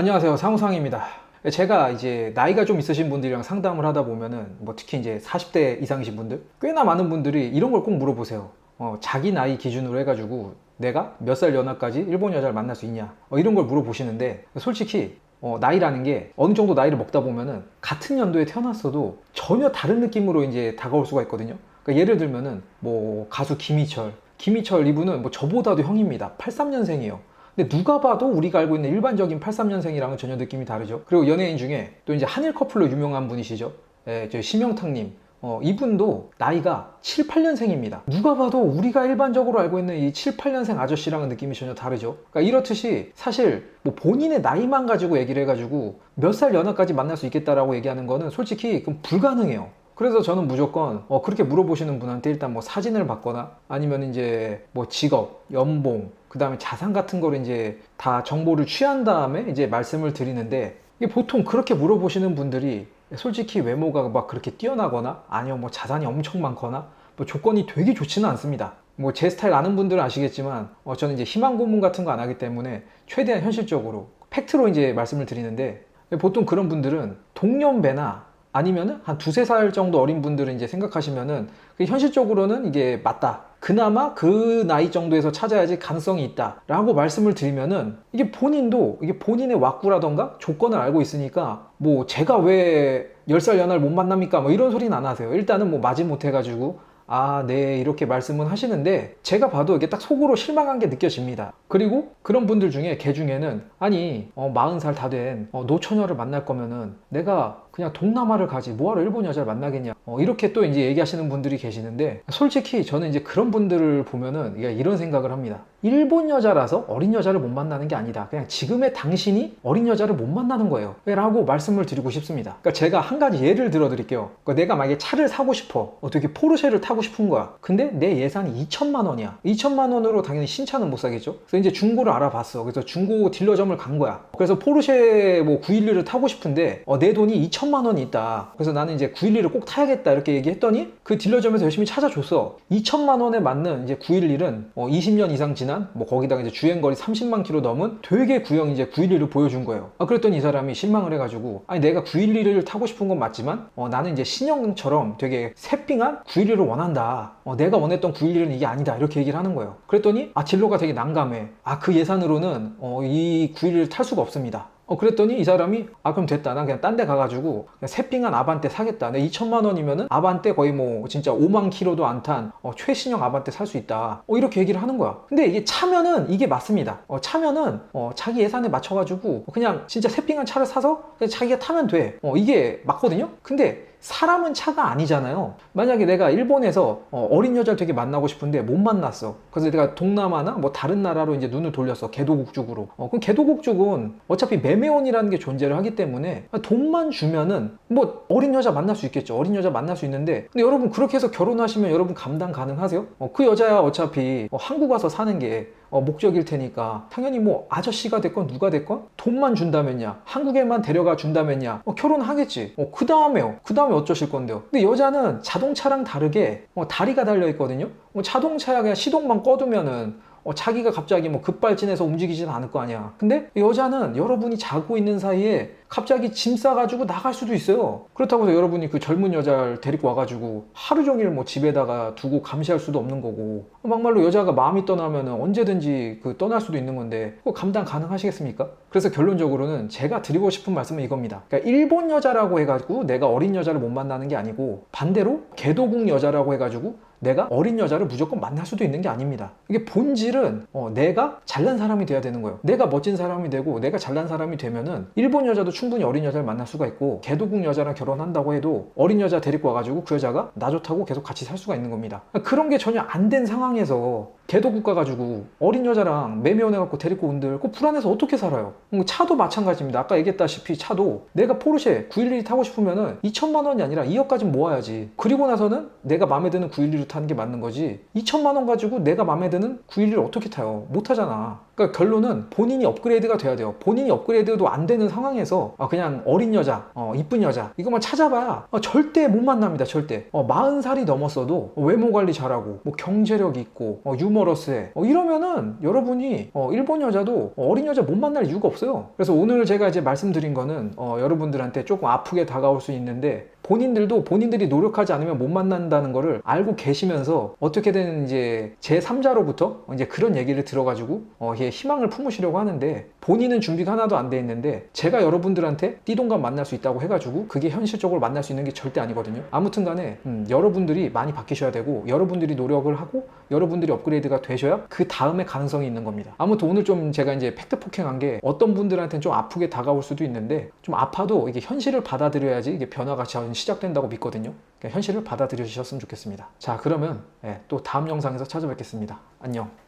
안녕하세요. 상우상입니다. 제가 이제 나이가 좀 있으신 분들이랑 상담을 하다 보면은 뭐 특히 이제 40대 이상이신 분들 꽤나 많은 분들이 이런 걸 꼭 물어보세요. 어, 자기 나이 기준으로 해가지고 내가 몇 살 연하까지 일본 여자를 만날 수 있냐? 어, 이런 걸 물어보시는데 솔직히 어, 나이라는 게 어느 정도 나이를 먹다 보면은 같은 연도에 태어났어도 전혀 다른 느낌으로 이제 다가올 수가 있거든요. 그러니까 예를 들면은 뭐 가수 김희철. 김희철 이분은 뭐 저보다도 형입니다. 83년생이에요 근데 누가 봐도 우리가 알고 있는 일반적인 83년생이랑은 전혀 느낌이 다르죠. 그리고 연예인 중에 또 이제 한일 커플로 유명한 분이시죠. 예, 저 심영탁님. 어, 이분도 나이가 7, 8년생입니다. 누가 봐도 우리가 일반적으로 알고 있는 이 7, 8년생 아저씨랑은 느낌이 전혀 다르죠. 그러니까 이렇듯이 사실 뭐 본인의 나이만 가지고 얘기를 해가지고 몇 살 연하까지 만날 수 있겠다라고 얘기하는 거는 솔직히 그럼 불가능해요. 그래서 저는 무조건 어, 그렇게 물어보시는 분한테 일단 뭐 사진을 받거나 아니면 이제 뭐 직업, 연봉, 그 다음에 자산 같은 거를 이제 다 정보를 취한 다음에 이제 말씀을 드리는데 이게 보통 그렇게 물어보시는 분들이 솔직히 외모가 막 그렇게 뛰어나거나 아니면 뭐 자산이 엄청 많거나 뭐 조건이 되게 좋지는 않습니다. 뭐 제 스타일 아는 분들은 아시겠지만 어, 저는 이제 희망 고문 같은 거 안 하기 때문에 최대한 현실적으로 팩트로 이제 말씀을 드리는데 보통 그런 분들은 동년배나 아니면은 한 두세 살 정도 어린 분들은 이제 생각하시면은 그 현실적으로는 이게 맞다. 그나마 그 나이 정도에서 찾아야지 가능성이 있다. 라고 말씀을 드리면은 이게 본인도 이게 본인의 왁구라던가 조건을 알고 있으니까 뭐 제가 왜 10살 연하를 못 만납니까? 뭐 이런 소리는 안 하세요. 일단은 뭐 마지 못해가지고 아, 네, 이렇게 말씀은 하시는데, 제가 봐도 이게 딱 속으로 실망한 게 느껴집니다. 그리고 그런 분들 중에, 개 중에는, 아니, 어, 40살 다된 노처녀를 만날 거면은, 내가 그냥 동남아를 가지, 뭐하러 일본 여자를 만나겠냐. 어, 이렇게 또 이제 얘기하시는 분들이 계시는데, 솔직히 저는 이제 그런 분들을 보면은, 이런 생각을 합니다. 일본 여자라서 어린 여자를 못 만나는 게 아니다. 그냥 지금의 당신이 어린 여자를 못 만나는 거예요. 라고 말씀을 드리고 싶습니다. 그러니까 제가 한 가지 예를 들어 드릴게요. 그러니까 내가 만약에 차를 사고 싶어. 어떻게 포르쉐를 타고 싶은 거야. 근데 내 예산이 2천만 원이야. 2천만 원으로 당연히 신차는 못 사겠죠. 그래서 이제 중고를 알아봤어. 그래서 중고 딜러점을 간 거야. 그래서 포르쉐 뭐 911을 타고 싶은데 어, 내 돈이 2천만 원이 있다. 그래서 나는 이제 911을 꼭 타야겠다. 이렇게 얘기했더니 그 딜러점에서 열심히 찾아줬어. 2천만 원에 맞는 이제 911은 어, 20년 이상 지난 뭐 거기다가 이제 주행 거리 30만 킬로 넘은 되게 구형 이제 911을 보여준 거예요. 아, 그랬더니 이 사람이 실망을 해가지고 아니 내가 911을 타고 싶은 건 맞지만 어, 나는 이제 신형처럼 되게 새삥한 911을 원한다. 어, 내가 원했던 911은 이게 아니다. 이렇게 얘기를 하는 거예요. 그랬더니 아 진로가 되게 난감해. 아 그 예산으로는 어, 이 911을 탈 수가 없습니다. 어, 그랬더니 이 사람이, 아, 그럼 됐다. 난 그냥 딴 데 가가지고, 그냥 새삥한 아반떼 사겠다. 내 2천만 원이면은 아반떼 거의 뭐, 진짜 5만 킬로도 안 탄, 어, 최신형 아반떼 살 수 있다. 어, 이렇게 얘기를 하는 거야. 근데 이게 차면은 이게 맞습니다. 어, 차면은, 어, 자기 예산에 맞춰가지고, 그냥 진짜 새삥한 차를 사서, 그냥 자기가 타면 돼. 어, 이게 맞거든요? 근데, 사람은 차가 아니잖아요. 만약에 내가 일본에서 어, 린 여자를 되게 만나고 싶은데 못 만났어. 그래서 내가 동남아나 뭐 다른 나라로 이제 눈을 돌렸어. 개도국 쪽으로. 어, 그럼 개도국 쪽은 어차피 매매원이라는 게 존재를 하기 때문에 돈만 주면은 뭐 어린 여자 만날 수 있겠죠. 어린 여자 만날 수 있는데 근데 여러분 그렇게 해서 결혼하시면 여러분 감당 가능하세요? 어, 그 여자야 어차피 어, 한국 와서 사는 게 어, 목적일 테니까 당연히 뭐 아저씨가 됐건 누가 됐건 돈만 준다면야 한국에만 데려가 준다면야 어, 결혼하겠지. 어, 그 다음에요. 그 다음에 어쩌실 건데요? 근데 여자는 자동차랑 다르게 어, 다리가 달려 있거든요? 뭐 자동차야 그냥 시동만 꺼두면은 어, 자기가 갑자기 뭐 급발진해서 움직이지는 않을 거 아니야. 근데 여자는 여러분이 자고 있는 사이에 갑자기 짐 싸가지고 나갈 수도 있어요. 그렇다고 해서 여러분이 그 젊은 여자를 데리고 와가지고 하루 종일 뭐 집에다가 두고 감시할 수도 없는 거고 막말로 여자가 마음이 떠나면 언제든지 그 떠날 수도 있는 건데 그거 감당 가능하시겠습니까? 그래서 결론적으로는 제가 드리고 싶은 말씀은 이겁니다. 그러니까 일본 여자라고 해가지고 내가 어린 여자를 못 만나는 게 아니고 반대로 개도국 여자라고 해가지고 내가 어린 여자를 무조건 만날 수도 있는 게 아닙니다. 이게 본질은 어, 내가 잘난 사람이 돼야 되는 거예요. 내가 멋진 사람이 되고 내가 잘난 사람이 되면은 일본 여자도 충분히 어린 여자를 만날 수가 있고 개도국 여자랑 결혼한다고 해도 어린 여자 데리고 와가지고 그 여자가 나 좋다고 계속 같이 살 수가 있는 겁니다. 그런 게 전혀 안 된 상황에서 개도 국 가 가지고 어린 여자랑 매매원해갖고 데리고 온들 그 불안해서 어떻게 살아요? 음, 차도 마찬가지입니다. 아까 얘기했다시피 차도 내가 포르쉐 911이 타고 싶으면은 2천만 원이 아니라 2억까지 모아야지. 그리고 나서는 내가 마음에 드는 911을 타는 게 맞는 거지. 2천만 원 가지고 내가 마음에 드는 911을 어떻게 타요? 못 타잖아. 그러니까 결론은 본인이 업그레이드가 돼야 돼요. 본인이 업그레이드도 안 되는 상황에서 아, 그냥 어린 여자, 어, 이쁜 여자 이것만 찾아봐야 어, 절대 못 만납니다. 절대. 어, 40살이 넘었어도 외모 관리 잘하고 뭐 경제력 있고 어, 유머 유머러스해. 어, 이러면은 여러분이 어, 일본 여자도 어린 여자 못 만날 이유가 없어요. 그래서 오늘 제가 이제 말씀드린 거는 어, 여러분들한테 조금 아프게 다가올 수 있는데 본인들도 본인들이 노력하지 않으면 못 만난다는 거를 알고 계시면서 어떻게든 이제 제 3자로부터 이제 그런 얘기를 들어가지고 어, 이게 희망을 품으시려고 하는데 본인은 준비가 하나도 안 돼 있는데 제가 여러분들한테 띠동갑 만날 수 있다고 해가지고 그게 현실적으로 만날 수 있는 게 절대 아니거든요. 아무튼 간에 음, 여러분들이 많이 바뀌셔야 되고 여러분들이 노력을 하고 여러분들이 업그레이드가 되셔야 그 다음에 가능성이 있는 겁니다. 아무튼 오늘 좀 제가 이제 팩트 폭행한 게 어떤 분들한테는 좀 아프게 다가올 수도 있는데 좀 아파도 이게 현실을 받아들여야지 이게 변화가 전 시작된다고 믿거든요. 그러니까 현실을 받아들여 주셨으면 좋겠습니다. 자 그러면 예, 또 다음 영상에서 찾아뵙겠습니다. 안녕.